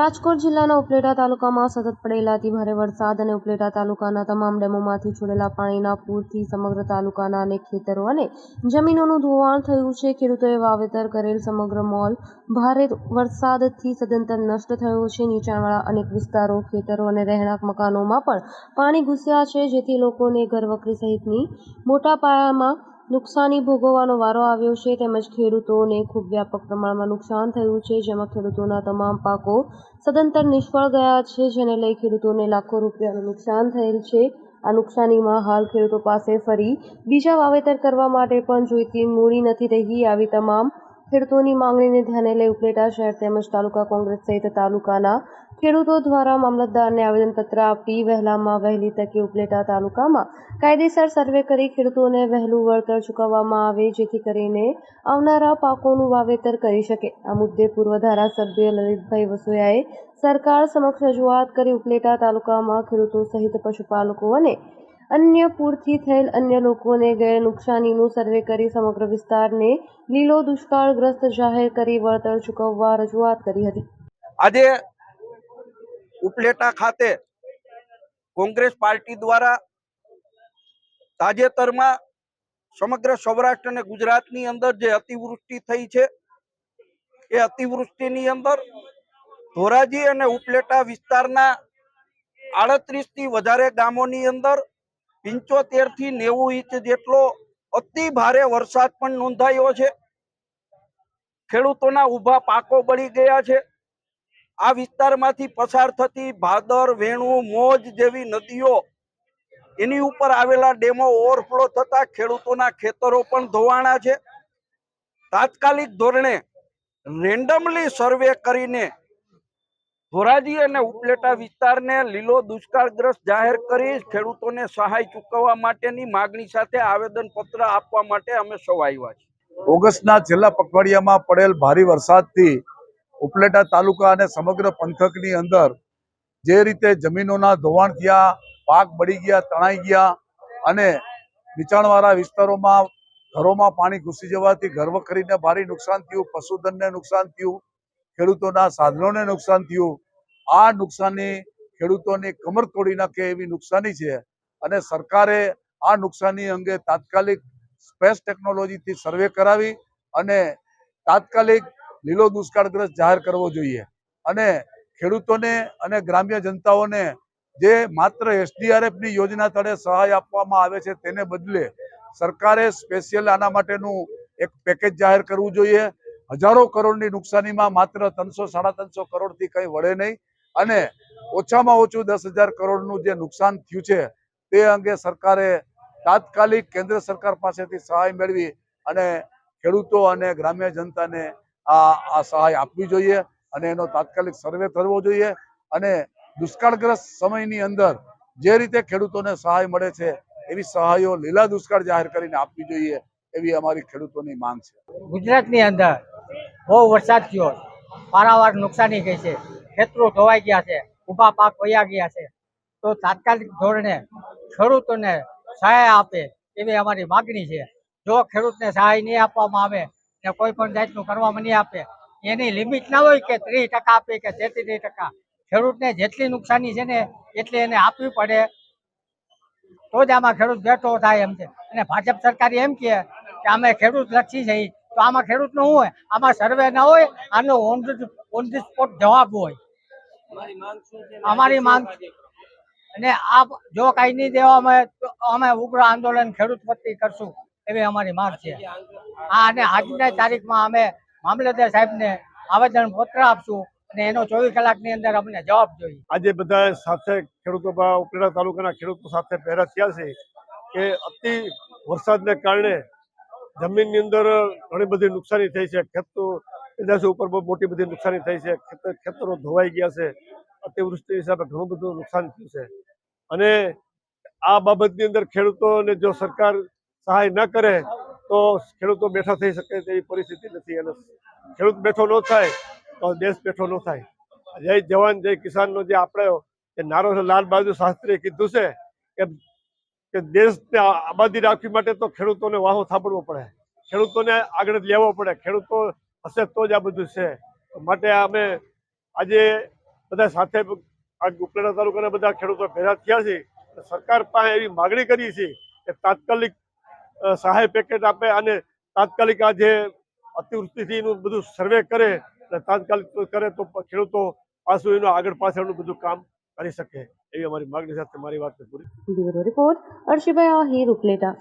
રાજકોટ જિલ્લાના ઉપલેટા તાલુકામાં સતત પડેલા અતિભારે વરસાદ અને ઉપલેટા તાલુકાના તમામ ડેમોમાંથી છોડેલા પાણીના પૂરથી સમગ્ર તાલુકાના અનેક ખેતરો અને જમીનોનું ધોવાણ થયું છે. ખેડૂતોએ વાવેતર કરેલ સમગ્ર મોલ ભારે વરસાદથી સદંતર નષ્ટ થયો છે. નીચાણવાળા અનેક વિસ્તારો, ખેતરો અને રહેણાંક મકાનોમાં પણ પાણી ઘૂસ્યા છે, જેથી લોકોને ઘરવકરી સહિતની મોટા પાયામાં નુકસાની ભોગવવાનો વારો આવ્યો છે તેમજ ખેડૂતોને ખૂબ વ્યાપક પ્રમાણમાં નુકસાન થયું છે, જેમાં ખેડૂતોના તમામ પાકો સદંતર નિષ્ફળ ગયા છે, જેને લઈ ખેડૂતોને લાખો રૂપિયાનું નુકસાન થયેલ છે. આ નુકસાનીમાં હાલ ખેડૂતો પાસે ફરી બીજા વાવેતર કરવા માટે પણ જોઈતી મૂડી નથી રહી. આવી તમામ ખેડૂતોની માંગણીને ધ્યાને લઈ ઉપલેટા શહેર તેમજ તાલુકા કોંગ્રેસ સહિત તાલુકાના ખેડૂતો દ્વારા મામલતદારને આવેદનપત્ર આપી વહેલામાં વહેલી તકે ઉપલેટા તાલુકામાં કાયદેસર સર્વે કરી ખેડૂતોને વહેલું વળતર ચૂકવવામાં આવે, જેથી કરીને આવનારા પાકોનું વાવેતર કરી શકે. આ મુદ્દે પૂર્વ ધારાસભ્ય લલિતભાઈ વસોયાએ સરકાર સમક્ષ રજૂઆત કરી ઉપલેટા તાલુકામાં ખેડૂતો સહિત પશુપાલકો અને અન્ય પૂરથી થયેલ અન્ય લોકોને ગયેલ નુકસાનીનું સર્વે કરી સમગ્ર વિસ્તારને લીલો દુષ્કાળગ્રસ્ત જાહેર કરી વળતર ચૂકવવા રજૂઆત કરી હતી. આજે ઉપલેટા ખાતે કોંગ્રેસ પાર્ટી દ્વારા તાજેતરમાં સમગ્ર સૌરાષ્ટ્ર અને ગુજરાતની અંદર જે અતિવૃષ્ટિ થઈ છે, એ અતિવૃષ્ટિની અંદર ધોરાજી અને ઉપલેટા વિસ્તારના આડત્રીસથી વધારે ગામોની અંદર પંચોતેરથી નેવું ઇંચ જેટલો અતિ ભારે વરસાદ પણ નોંધાયો છે. ખેડૂતોના ઊભા પાકો બળી ગયા છે. આ વિસ્તારમાંથી પસાર થતી ભાદર, વેણુ, મોજ જેવી નદીઓ એની ઉપર આવેલા ડેમો ઓવરફ્લો થતા ખેડૂતોના ખેતરો પણ ધોવાણા છે. તાત્કાલિક ધોરણે રેન્ડમલી સર્વે કરીને ધોરાજી અને ઉપલેટા વિસ્તારને લીલો દુષ્કાળગ્રસ્ત જાહેર કરી ખેડૂતોને સહાય ચૂકવવા માટેની માગણી સાથે આવેદન પત્ર આપવા માટે અમે સૌ આવ્યા છીએ. ઓગસ્ટના છેલ્લા પખવાડિયામાં પડેલ ભારે વરસાદથી ઉપલેટા તાલુકા અને સમગ્ર પંથકની અંદર જે રીતે જમીનોના ધોવાણ થયા, પાક બળી ગયા, તણાઈ ગયા અને નીચાણવાળા વિસ્તારોમાં ઘરોમાં પાણી ઘૂસી જવાથી ઘરવખરીને ભારે નુકસાન થયું, પશુધનને નુકસાન થયું. ખેડૂતોના સાધનોને નુકસાન થયું. આ નુકસાની ખેડૂતોની કમર તોડી નાખે એવી નુકસાની છે અને સરકારે આ નુકસાની અંગે તાત્કાલિક સ્પેસ ટેકનોલોજીથી સર્વે કરાવી અને તાત્કાલિક લીલો દુષ્કાળગ્રસ્ત જાહેર કરવો જોઈએ. અને ખેડૂતોને અને ગ્રામ્ય જનતાઓને જે માત્ર એસડીઆરએફની યોજના તળે સહાય આપવામાં આવે છે તેને બદલે સરકારે સ્પેશિયલ આના માટેનું એક પેકેજ જાહેર કરવું જોઈએ. હજારો કરોડની નુકસાનીમાં માત્ર ત્રણસો, સાડા ત્રણસો કરોડથી કંઈ વળે નહીં. અને ઓછામાં ઓછું દસ કરોડનું જે નુકસાન થયું છે, તે અંગે સરકારે તાત્કાલિક કેન્દ્ર સરકાર પાસેથી સહાય મેળવી અને ખેડૂતો અને ગ્રામ્ય જનતાને આ આ સહાય આપવી જોઈએ અને એનો તાત્કાલિક સર્વે કરવો જોઈએ. અને દુષ્કાળગ્રસ્ત સમયની અંદર જે રીતે ખેડૂતોને સહાય મળે છે, એવી સહાયો લીલા દુષ્કાળ જાહેર કરીને આપવી જોઈએ એવી અમારી ખેડૂતોની માંગ છે. ગુજરાતની અંદર બહુ વરસાદ થયો. પારાવાર નુકસાની ગઈ છે. ખેતરો ધોવાઈ ગયા છે. ઊભા પાક વયા ગયા છે. તો તાત્કાલિક ધોરણે ખેડૂતોને સહાય આપે એવી અમારી માગણી છે. જો ખેડૂતને સહાય નહીં આપવામાં આવે ને કોઈ પણ જાતનું કરવામાં નહીં આપે, એની લિમિટ ના હોય કે ત્રીસ ટકા આપે કે તેત્રીસ ટકા, ખેડૂતને જેટલી નુકસાની છે ને એટલી એને આપવી પડે. તો જ આમાં ખેડૂત બેઠો થાય એમ છે. અને ભાજપ સરકાર એમ કહે કે અમે ખેડૂત લક્ષી છે તો આમાં ખેડૂતનું હોય? આમાં સર્વે ના હોય આનો ઓન ઓન ધી સ્પોટ જવાબ હોય. અમારી માંગ અને આ જો કઈ નહીં દેવામાં તો અમે ઉગ્ર આંદોલન ખેડૂત વતી કરશું એવી અમારી માંગ છે. હા અને આજની તારીખમાં અમે મામલતદાર સાહેબને આવેદન પત્ર આપશું અને એનો ચોવીસ કલાકની અંદર અમને જવાબ જોઈએ. આજે બધા સાથે ખેડૂતો ઉપલેટા તાલુકાના ખેડૂતો સાથે પહેરા થયા છે કે અતિ વરસાદને કારણે જમીનની અંદર ઘણી બધી નુકસાની થઈ છે. ખેતો પેદાશો ઉપર બહુ મોટી બધી નુકસાની થઈ છે. ખેતર ધોવાઈ ગયા છે. અતિવૃષ્ટિ હિસાબે ઘણું બધું નુકસાન થયું છે. અને આ બાબતની અંદર ખેડૂતોને જો સરકાર સહાય ન કરે, તો ખેડૂતો બેઠા થઈ શકે તેવી પરિસ્થિતિ નથી. અને ખેડૂત બેઠો ન થાય, તો દેશ બેઠો ન થાય. જય જવાન, જય કિસાનનો જે આપણે નારો છે. લાલ બહાદુર શાસ્ત્રીએ કીધું છે કે કે દેશને આબાદી રાખવી માટે તો ખેડૂતોને વાહો થાપડવો પડે. ખેડૂતોને આગળ લેવો પડે. ખેડૂતો હશે તો જ આ બધું છે. માટે અમે આજે બધા સાથે ઉપલેટા તાલુકાના બધા ખેડૂતો ભેગા થયા છે. સરકાર પાસે એવી માગણી કરી છે કે તાત્કાલિક સહાય પેકેટ આપે અને તાત્કાલિક આ જે અતિવૃષ્ટિથીનું બધું સર્વે કરે અને તાત્કાલિક કરે તો ખેડૂતો પાછું એનું આગળ પાછળનું બધું કામ કરી શકે એવી અમારી માગણી સાથે મારી વાત પૂરી રિપોર્ટ અર્શિભાઈ આહિર ઉપલેટા